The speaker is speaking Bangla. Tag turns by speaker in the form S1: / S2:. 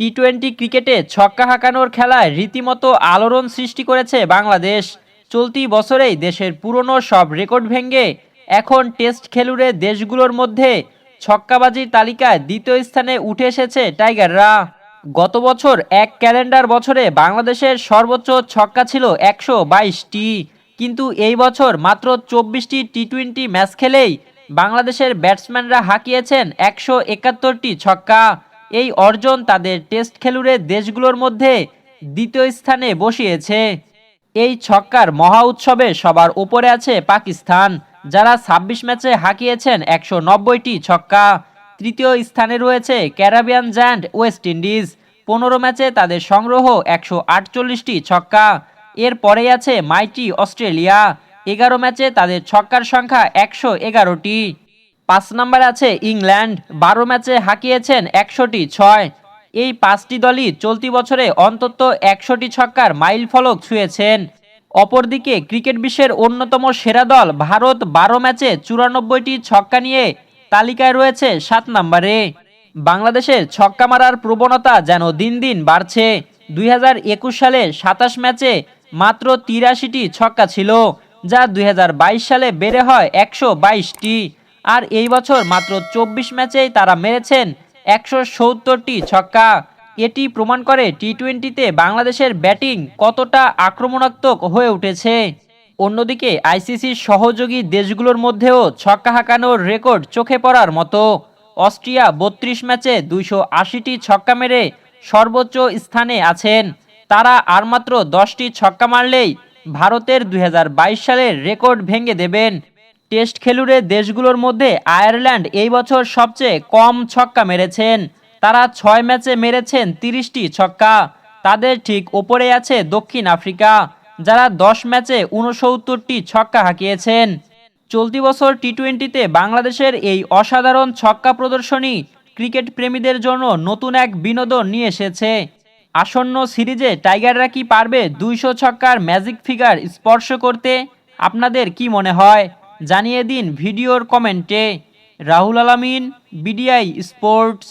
S1: টি টোয়েন্টি ক্রিকেটে ছক্কা হাঁকানোর খেলায় রীতিমতো আলোড়ন সৃষ্টি করেছে বাংলাদেশ। চলতি বছরেই দেশের পুরনো সব রেকর্ড ভেঙে এখন টেস্ট খেলুড়ে দেশগুলোর মধ্যে ছক্কাবাজির তালিকায় দ্বিতীয় স্থানে উঠে এসেছে টাইগাররা। গত বছর এক ক্যালেন্ডার বছরে বাংলাদেশের সর্বোচ্চ ছক্কা ছিল একশো বাইশটি। কিন্তু এই বছর মাত্র চব্বিশটি টি টোয়েন্টি ম্যাচ খেলেই বাংলাদেশের ব্যাটসম্যানরা হাঁকিয়েছেন একশো একাত্তরটি ছক্কা। এই অর্জন তাদের টেস্ট খেলুড়ে দেশগুলোর মধ্যে দ্বিতীয় স্থানে বসিয়েছে। এই ছক্কার মহা উৎসবে সবার উপরে আছে পাকিস্তান, যারা ছাব্বিশ ম্যাচে হাঁকিয়েছেন একশো নব্বইটি ছক্কা। তৃতীয় স্থানে রয়েছে ক্যারাবিয়ান জায়ান্ট ওয়েস্ট ইন্ডিজ, পনেরো ম্যাচে তাদের সংগ্রহ একশো আটচল্লিশটি ছক্কা। এর পরেই আছে মাইটি অস্ট্রেলিয়া, এগারো ম্যাচে তাদের ছক্কার সংখ্যা একশো এগারোটি। পাঁচ নম্বরে আছে ইংল্যান্ড, বারো ম্যাচে হাঁকিয়েছেন একশোটি ছয়। এই পাঁচটি দলই চলতি বছরে অন্তত একশোটি ছক্কার মাইল ফলক ছুঁয়েছেন। অপরদিকে ক্রিকেট বিশ্বের অন্যতম সেরা দল ভারত বারো ম্যাচে চুরানব্বইটি ছক্কা নিয়ে তালিকায় রয়েছে সাত নম্বরে। বাংলাদেশের ছক্কা মারার প্রবণতা যেন দিন দিন বাড়ছে। দুই হাজার একুশ সালে সাতাশ ম্যাচে মাত্র তিরাশিটি ছক্কা ছিল, যা দুই হাজার বাইশ সালে বেড়ে হয় একশো বাইশটি। আর এই বছর মাত্র চব্বিশ ম্যাচেই তারা মেরেছেন একশো সত্তরটি ছক্কা। এটি প্রমাণ করে টি টোয়েন্টিতে বাংলাদেশের ব্যাটিং কতটা আক্রমণাত্মক হয়ে উঠেছে। অন্যদিকে আইসিসির সহযোগী দেশগুলোর মধ্যেও ছক্কা হাঁকানোর রেকর্ড চোখে পড়ার মতো। অস্ট্রিয়া বত্রিশ ম্যাচে দুইশো আশিটি ছক্কা মেরে সর্বোচ্চ স্থানে আছেন। তারা আর মাত্র দশটি ছক্কা মারলেই ভারতের দু হাজার বাইশ সালের রেকর্ড ভেঙে দেবেন। টেস্ট খেলুড়ে দেশগুলোর মধ্যে আয়ারল্যান্ড এই বছর সবচেয়ে কম ছক্কা মেরেছেন। তারা ছয় ম্যাচে মেরেছেন তিরিশটি ছক্কা। তাদের ঠিক ওপরে আছে দক্ষিণ আফ্রিকা, যারা দশ ম্যাচে উনসত্তরটি ছক্কা হাঁকিয়েছেন। চলতি বছর টি টোয়েন্টিতে বাংলাদেশের এই অসাধারণ ছক্কা প্রদর্শনী ক্রিকেট প্রেমীদের জন্য নতুন এক বিনোদন নিয়ে এসেছে। আসন্ন সিরিজে টাইগাররা কি পারবে দুইশো ছক্কার ম্যাজিক ফিগার স্পর্শ করতে? আপনাদের কি মনে হয়? জানিয়ে দিন ভিডিওর কমেন্টে। রাহুল আলামিন বিডিআই স্পোর্টস।